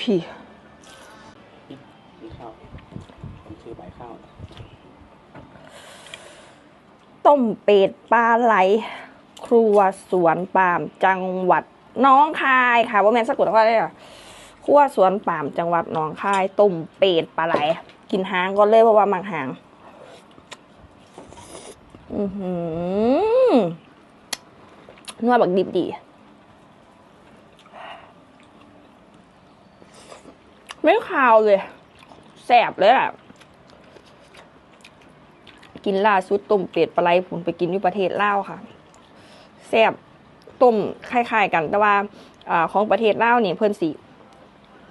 พี่นี่ข้าวผมซื้อใบข้าว ต้มเป็ดปลาไหล ครัวสวนปาล์มจังหวัดหน้องคายค่ะว่าแม่นสะกดว่าอะไรอะครัวสวนปาล์มจังหวัดหนองคาย ต้มเป็ดปลาไหล กินหางก็เลยเพราะว่ามักหาง อือหือนวดบักดิบดี ไม่คาวเลย แสบเลยอะ กินล่าสุดต้มเป็ดปลาไหลผุนไปกินที่ประเทศลาวค่ะแซ่บต้มคล้ายๆกันแต่ว่าอของประเทศลาวนี่เพิ่อนสิ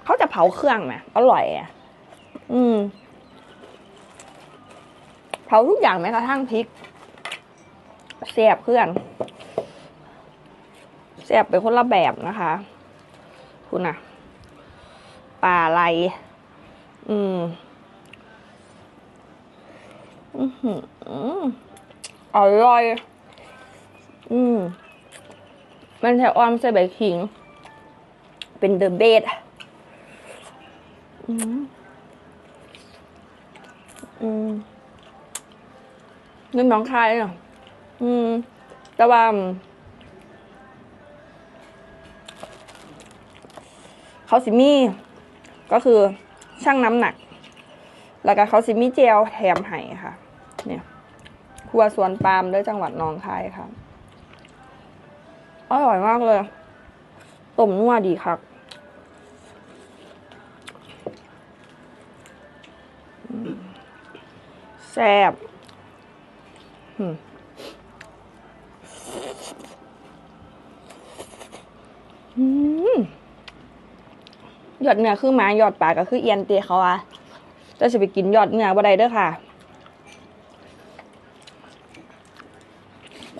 เขาจะเผาเครื่องนะอร่อยอะ อืม เผาทุกอย่างแม้กระทั่งพริกแซ่บเครื่องแซ่บเป็นคนละแบบนะคะ คุณน่ะ ปลาไหลอืมอือหืออร่อย อืม มันแถวออมใส่ใบขิง เป็นเดอะเบสอืม อืมนี่น้องคายเนาะอืม แต่ว่าเขาสิมี ก็คือช่างน้ำหนัก แล้วก็เขาสิมีเจลแถมให้ค่ะ เนี่ยครัวสวนปาล์มด้วยจังหวัดหนองคายค่ะอร่อยมากเลยต้มนัวดีครับอืมแซ่บอืม ยอดเนื้อคือหมายอดปลาก็คือเอียนเตียเขาอะจะจะไปกินยอดเนื้อบ่ได้เด้อค่ะ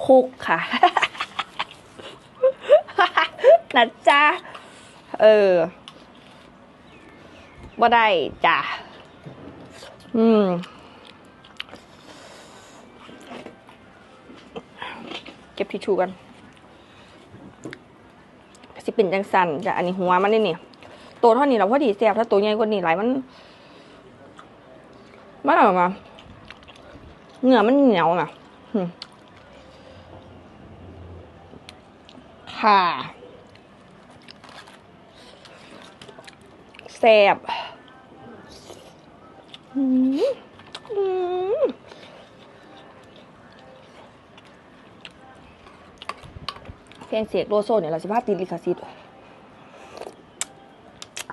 คุกค่ะนะจ๊ะเออบ่ได้จ้ะอืมเก็บทิชชู่กันสิเป็นจังสันจ้ะอันนี้หัวมันนี่นี่ ตัวเท่านี้เราพอดีแซ่บถ้าตัวใหญ่กว่านี้หลายมันมันออกมาเนื้อมันเหนียวนะค่ะแซ่บอืมอืมเพลงเสียกโลโซเนี่ยเราสิพาติดลิขสิทธิ์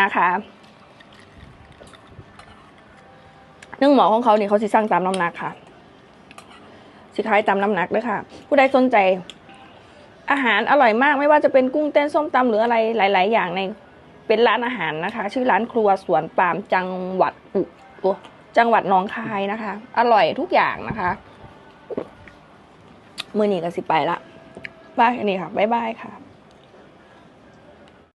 นะคะนึ่งหมอของเขาเนี่ยเขาสิสร้างตามน้ำหนักค่ะสิขายตามน้ำหนักด้วยค่ะ ผู้ใดสนใจ อาหารอร่อยมากไม่ว่าจะเป็นกุ้งเต้นส้มตำหรืออะไรหลาย ๆ อย่างในเป็นร้านอาหารนะคะ ชื่อร้านครัวสวนปามจังหวัดอุโอ้จังหวัดหนองคายนะคะ อร่อยทุกอย่างนะคะมือนี้ก็สิไปละบายนนี้ค่ะบ๊ายบายค่ะ